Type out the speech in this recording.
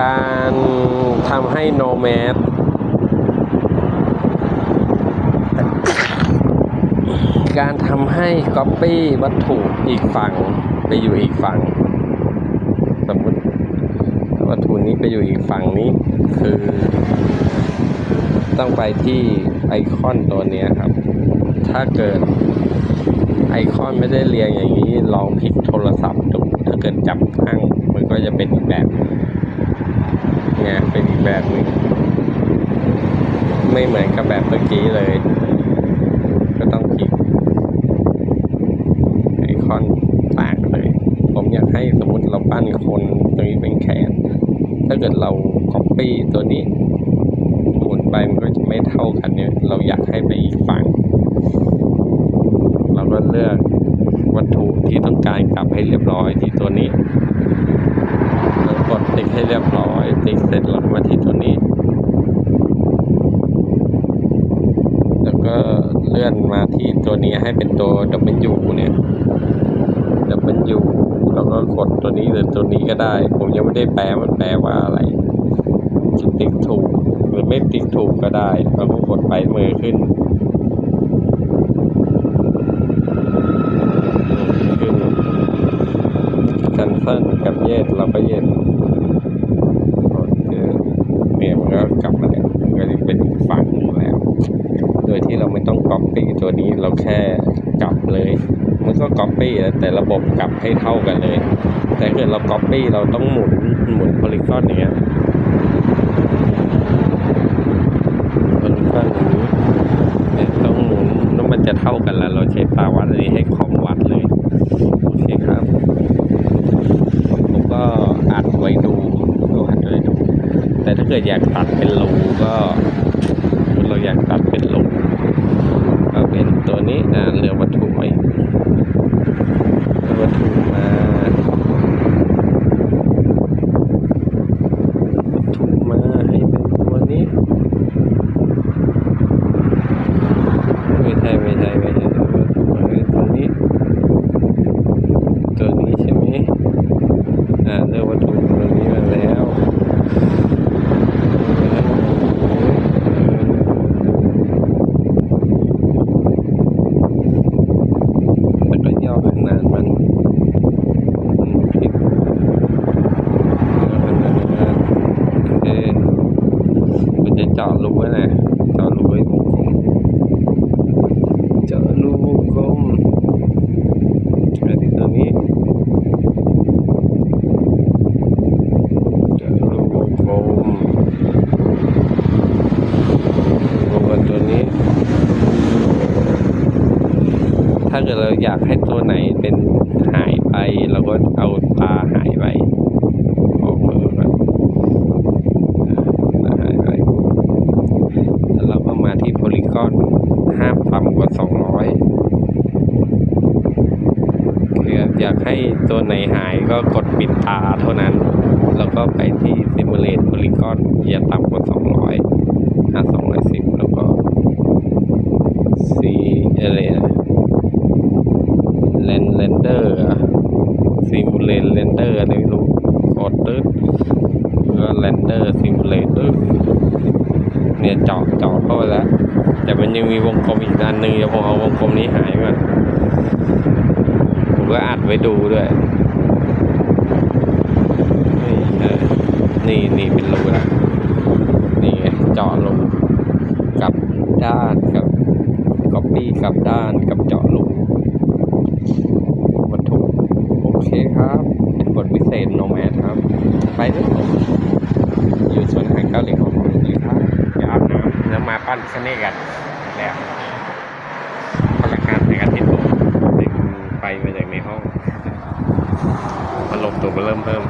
การทำให้โนแมสการทำให้ก๊อปปี้วัตถุอีกฝั่งไปอยู่อีกฝั่ง สมมติวัตถุนี้ไปอยู่อีกฝั่งนี้ คือ ต้องไปที่ไอคอนตัวนี้ครับ ถ้าเกิดไอคอนไม่ได้เรียงอย่างนี้ลองพลิกโทรศัพท์ดู ถ้าเกิดจับตั้งมันก็จะเป็นอีกแบบเนี่ยเป็นอีกแบบหนึงไม่ เหมือนกับแบบเมื่อกี้เลย ก็ต้องพลิกไอคอนต่างเลย ผมอยากให้สมมติเราปั้นคนตรงนี้เป็นแขน ถ้าเกิดเรา copy ตัวนี้หมุนไปมันก็จะไม่เท่ากันเนี่ยเราอยากให้ไปอีกฝั่ง เราก็เลือกวัตถุที่ต้องการกลับให้เรียบร้อยที่ตัวนี้กดติ๊กให้เรียบร้อย ติ๊กเสร็จแล้วก็มาที่ตัวนี้ แล้วก็ เลื่อนมาที่ตัวนี้ให้เป็นตัว W เนี่ย W แล้วก็กดตัวนี้หรือตัวนี้ก็ได้ ผมยังไม่ได้แปลมันแปลว่าอะไรติ๊กถูกหรือไม่ติ๊กถูกก็ได้เราก็กดไปมือขึ้นขึ้นคันเซิลกับเยสเราก็เยสโอเคเนี่ยมันก็กลับมาแล้วมันก็จะเป็นอีกฝั่งหนึงแล้ว โดยที่เราไม่ต้องก๊อปปี้ตัวนี้เราแค่กลับเลย มันก็ก๊อปปี้แต่ระบบกลับให้เท่ากันเลย แต่ถ้าเกิดเราก๊อปปี้เราต้องหมุนหมุนโพลิกอนอย่างเงี้ยมันก็อย่างนี้เนี่ยต้องหมุนแล้วมันจะเท่ากันแล้ว เราใช้ตาวัดอันนี้ให้คอมวัดเลยโอเคครับผมก็อัดไว้ดูก็อัดไว้ดู แต่ถ้าเกิดอยากตัดเป็นรูก็เราอยากตัดเป็นรูก็เป็นตัวนี้นะเหลือวัตถุไว้เอาวัตถุมาวัตถุมาให้เป็นตัวนี้ ไม่ใช่ไม่ใช่ไม่ใช่ตัวนี้ตัวนี้ใช่ไหมอ่าเลือกวัตถุตัวนี้มาแล้วแล้วก็ย่อมันอืมคลิกย่อขนาดมันโอเคมันจะเจาะรูไว้นะเจาะรูไว้วงกลม เจาะรูวงกลมอันที่ตัวนี้เจาะรูวงกลมวงกลมตัวนี้ ถ้าเกิดเราอยากให้ตัวไหนเป็นหายไปเราก็เอาตาหายไปออกมือแบบตาหายไปแล้วเราก็มาที่โพลีกอนห้ามต่ำกว่า200คืออยากให้ตัวไหนหายก็กดปิดตาเท่านั้น แล้วก็ไปที่ Simulate Polygon อย่าต่ำกว่า200ถ้า210 แล้วก็ C อะไรเลนเรนเดอร์ Simulate Render อะไรไม่รู้กดตึ๊ดแล้วก็ Render Simulate ตึ๊ดเนี่ยเจาะเจาะเข้าไปแล้ว แต่มันยังมีวงกลมอีกอันหนึ่งเดี๋ยวผมเอาวงกลมนี้หายก่อนผมก็อัดไว้ดูด้วยนี่นี่เป็นรูนะนี่เจาะรูกลับด้านกับก๊อปปี้กลับด้านกับเจาะรูวัตถุโอเคครับเป็นบทพิเศษโนแมสครับ ไปเลยอยู่สวนอาหารเกาหลีของผมเลยครับ เดี๋ยวอาบน้ำแล้วมาปั้นคเนกันแล้วพลังงานในการติดตกดึงไฟมาจากในห้องพัดลมตัวเริ่มเพิ่ม